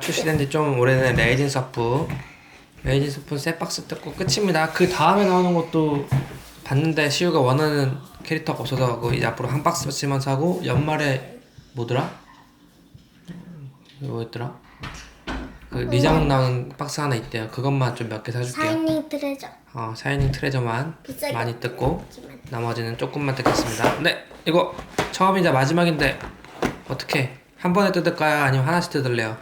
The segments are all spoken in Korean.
출시된 지 좀 오래된 레이진 서프 레이진 서프 세 박스 뜯고 끝입니다 그 다음에 나오는 것도 봤는데 시우가 원하는 캐릭터가 없어서 그 이제 앞으로 한 박스만 사고 연말에 뭐더라? 뭐였더라? 그 리장 나오는 박스 하나 있대요 그것만 좀 몇 개 사줄게요 사이닝 트레저. 어, 샤이닝 트레저만 비싸게 많이 뜯고. 나머지는 조금만 뜯겠습니다. 네, 이거 처음이자 마지막인데 어떻게 한 번에 뜯을까요? 아니면 하나씩 뜯을래요?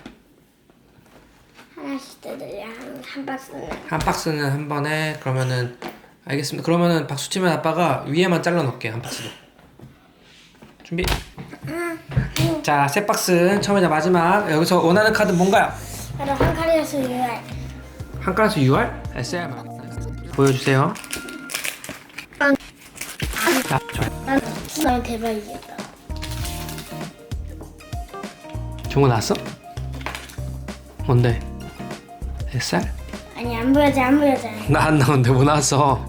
하나씩 뜯으려 한, 한 박스는. 한 박스는 한 번에 그러면은 알겠습니다. 그러면은 박수 치면 아빠가 위에만 잘라 놓을게요 한 박스도. 준비. 자, 세 박스 처음이자 마지막 여기서 원하는 카드 뭔가요? 바로 한카리아스 UR. 한 가스 UR? SR 보여주세요. 빵. 자, 저, 난, 난 대박이겠다. 중고 나왔어? 뭔데? SR? 아니 안 보여줘 안 보여줘. 나안 나오는데 뭐 나왔어?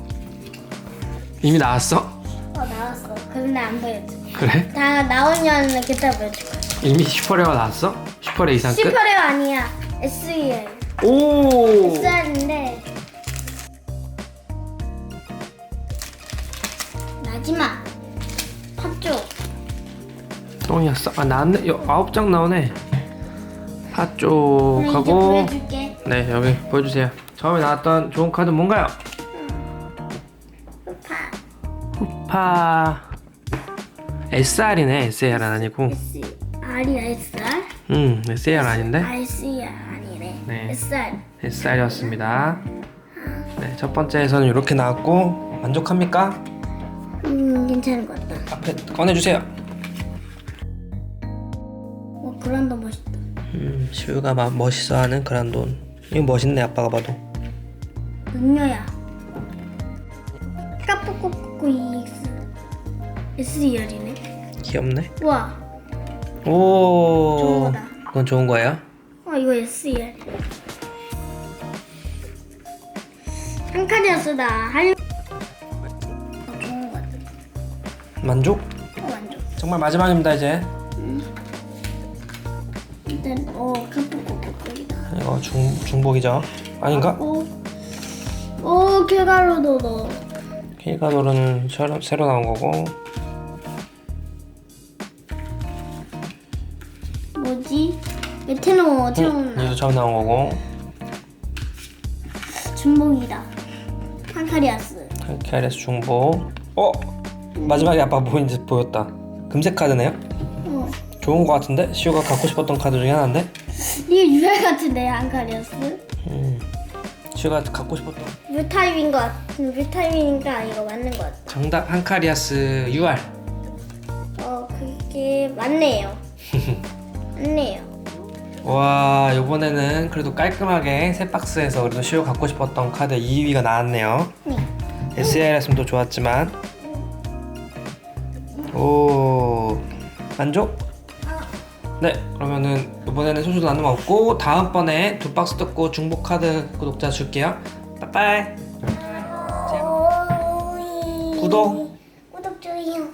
이미 나왔어? 어 나왔어. 근데 안 보여줘. 그래? 다 나오냐는 그때 보여줄 거야. 이미 슈퍼레어 나왔어? 슈퍼레어 이상 끝? 슈퍼레어 아니야. SER. 오! SR인데 마지막 팝쪽 똥이었어? 아 나왔네? 여, 아홉 장 나오네 파 그럼 이제 쪽하고 보여줄게. 네 여기 보여주세요 처음에 나왔던 좋은 카드 뭔가요? 파파 SR이네 SR 아니고 SR이야 SR? 음 SR 아닌데? RCR 아니네. 네. SR. SR이었습니다 네, 첫 번째에서는 이렇게 나왔고 만족합니까? 음 괜찮은 것 같다. 앞에 꺼내주세요 어 그란도 멋있다. 음, 막 멋있어하는 그란돈. 이거 멋있네 아빠가 봐도. 능녀야. 까뽀꼬꼬꼬 EX. SER이네. 귀엽네. 와. 오. 좋은 거다. 그건 좋은 거예요? 어 이거 SER. 한 칸이었으다. 할. 어, 좋은 것 같아. 만족? 어 완전. 정말 마지막입니다 이제. 일단 어까 이거 중 중복이죠? 아닌가? 오. 오 킬가루도 넣어. 힐가도르는 새로, 새로 나온 거고. 뭐지? 메테노 처음 이거 처음 나온 거고. 중복이다. 한카리아스. KRS 중복. 어? 마지막에 아빠 보인지 보였다. 금색 카드네요? 어. 좋은 거 같은데? 시우가 갖고 싶었던 카드 중에 하나인데? 이게 유알 같은데 한카리아스? 음. 시우가 갖고 싶었던. 뮤타입인 것 같. 뮤타입인가 이거 맞는 것 같아. 정답 한카리아스 UR. 어 그게 맞네요. 맞네요. 와 이번에는 그래도 깔끔하게 세 박스에서 그래도 시우 갖고 싶었던 카드 2위가 나왔네요 네. SLS도 좋았지만 오 만족? 네 그러면은 이번에는 소수 나눔 없고 다음번에 두 박스 뜯고 중복 카드 구독자 줄게요. 빠빠이. 구독. 구독 좋아요.